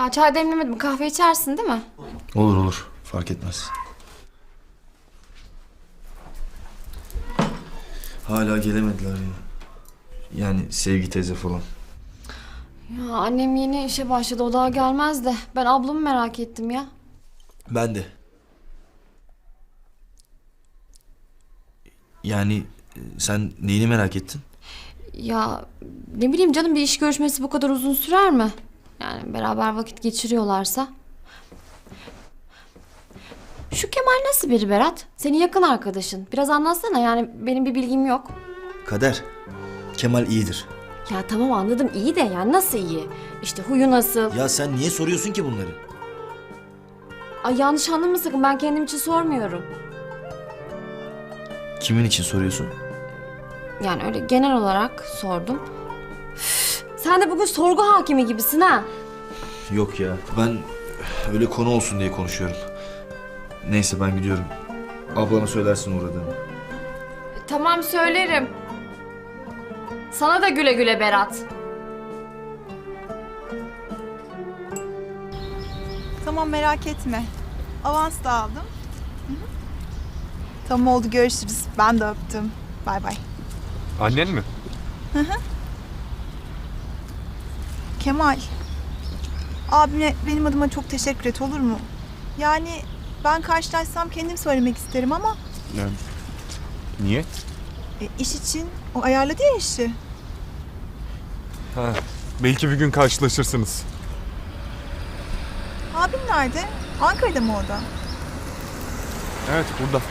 Daha çay demlemedim. Kahve içersin değil mi? Olur olur fark etmez. Hala gelemediler ya. Yani Sevgi teyze falan. Ya annem yeni işe başladı. O daha gelmez de. Ben ablamı merak ettim ya. Ben de. Yani e, sen neyini merak ettin? Ya ne bileyim canım bir iş görüşmesi bu kadar uzun sürer mi? Yani beraber vakit geçiriyorlarsa. Şu Kemal nasıl biri Berat? Senin yakın arkadaşın. Biraz anlatsana yani benim bir bilgim yok. Kader. Kemal iyidir. Ya tamam anladım iyi de yani nasıl iyi? İşte huyu nasıl? Ya sen niye soruyorsun ki bunları? Ay yanlış anlama sakın ben kendim için sormuyorum. Kimin için soruyorsun? Yani öyle genel olarak sordum. Üf, Sen de bugün sorgu hakimi gibisin ha. Yok ya. Ben öyle konu olsun diye konuşuyorum. Neyse ben gidiyorum. Ablana söylersin uğradığımı. Tamam söylerim. Sana da güle güle Berat. Tamam merak etme. Avans da aldım. Hı hı. Tamam oldu görüşürüz. Ben de öptüm. Bay bay. Annen mi? Kemal. Abine benim adıma çok teşekkür et olur mu? Yani ben karşılaşsam kendim söylemek isterim ama Yani. Niye? e, iş için o ayarladı ya işi. Ha, belki bir gün karşılaşırsınız. Abin nerede? Ankara'da mı o da? Evet burada.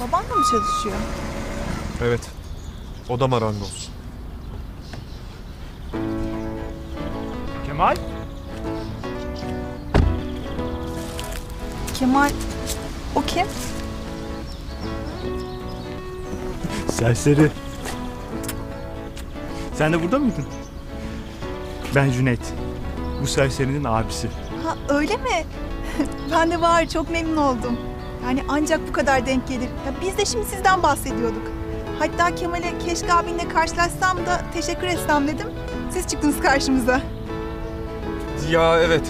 Babanla mı çalışıyor? Evet. O da marangoz. Kemal? Kemal o kim? Serseri. Sen de burada mıydın? Ben Cüneyt. Bu serserinin abisi. Ha öyle mi? ben de var çok memnun oldum. Yani ancak bu kadar denk gelir. Ya biz de şimdi sizden bahsediyorduk. Hatta Kemal'e keşke abinle karşılaşsam da teşekkür etsem dedim. Siz çıktınız karşımıza. Ya evet.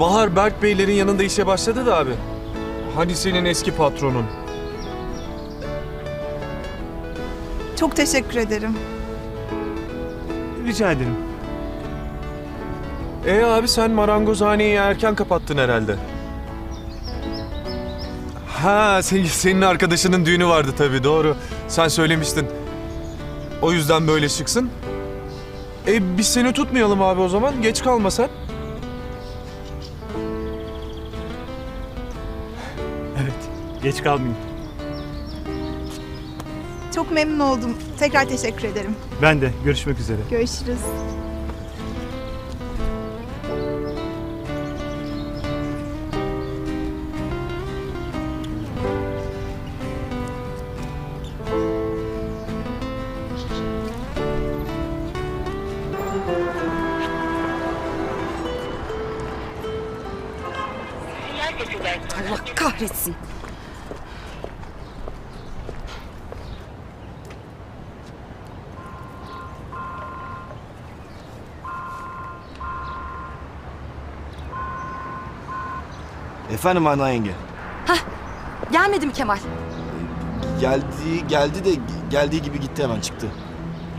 Bahar Berk Beylerin yanında işe başladı da abi. Hani senin eski patronun. Çok teşekkür ederim. Rica ederim. E abi sen marangozhaneyi erken kapattın herhalde. Ha senin, senin arkadaşının düğünü vardı tabii doğru. Sen söylemiştin. O yüzden böyle şıksın. E biz seni tutmayalım abi o zaman. Geç kalma sen. Evet. Geç kalmayın. Çok memnun oldum. Tekrar teşekkür ederim. Ben de. Görüşmek üzere. Görüşürüz. Allah kahretsin. Efendim ana yenge. Gelmedi mi Kemal? Geldi geldi de geldiği gibi gitti hemen çıktı.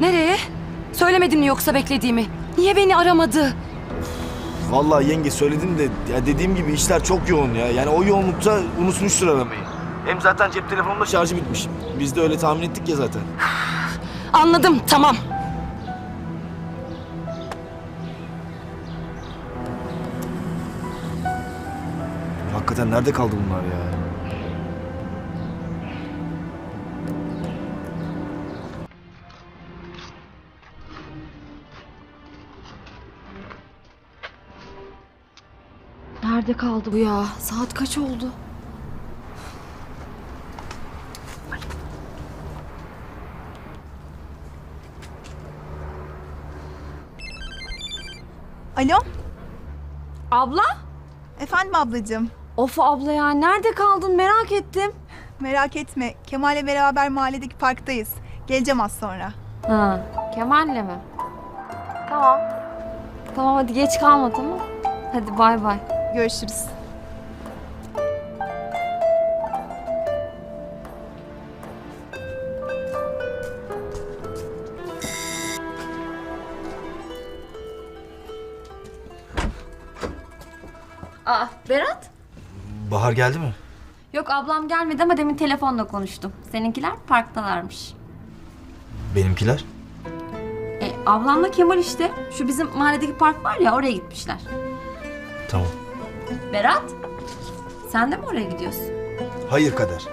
Nereye? Söylemedin mi yoksa beklediğimi? Niye beni aramadı? Vallahi yenge söyledim de ya dediğim gibi işler çok yoğun ya. Yani o yoğunlukta unutmuştur aramayı. Hem zaten cep telefonunda şarjı bitmiş. Biz de öyle tahmin ettik ya zaten. Anladım tamam. Hakikaten nerede kaldı bunlar ya? Nerede kaldı bu ya? Saat kaç oldu? Alo? Abla? Efendim ablacığım. Of abla ya nerede kaldın merak ettim. Merak etme. Kemal'le beraber mahalledeki parktayız. Geleceğim az sonra. Ha, Kemal'le mi? Tamam. Tamam hadi geç kalma tamam. Hadi bay bay. Görüşürüz. Aa Berat? Bahar geldi mi? Yok ablam gelmedi ama demin telefonla konuştum. Seninkiler parktalarmış. Benimkiler? E, ablamla Kemal işte. Şu bizim mahalledeki park var ya oraya gitmişler. Tamam. Berat? Sen de mi oraya gidiyorsun? Hayır Kader.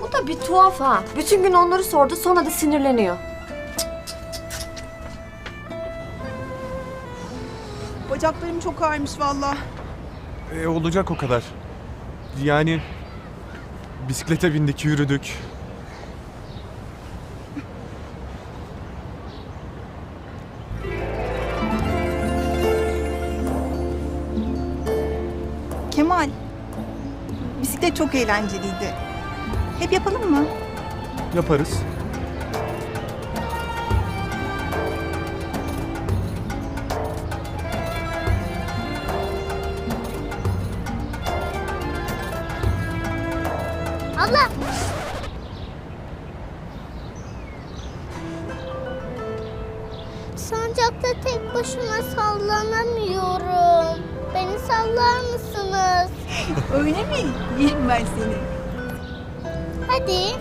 Bu da bir tuhaf ha. Bütün gün onları sordu sonra da sinirleniyor. Bacaklarım çok ağrımış valla. E, olacak o kadar. Yani bisiklete bindik, yürüdük. Kemal, bisiklet çok eğlenceliydi. Hep yapalım mı? Yaparız. Abla. Sancakta tek başıma sallanamıyorum. Beni sallar mısınız? Öyle mi? Yerim ben seni. Hadi.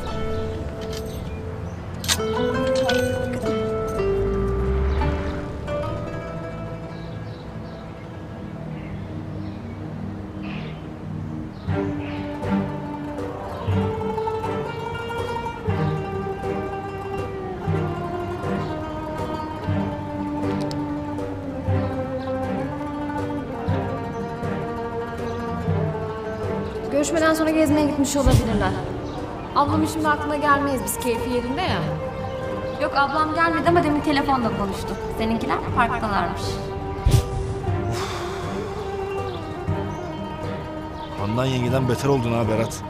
Görüşmeden sonra gezmeye gitmiş olabilirler. Ablamın şimdi aklına gelmeyiz biz keyfi yerinde ya. Yok ablam gelmedi ama demin telefonla konuştuk. Seninkiler parktalarmış. Handan yengeden beter oldun ha Berat.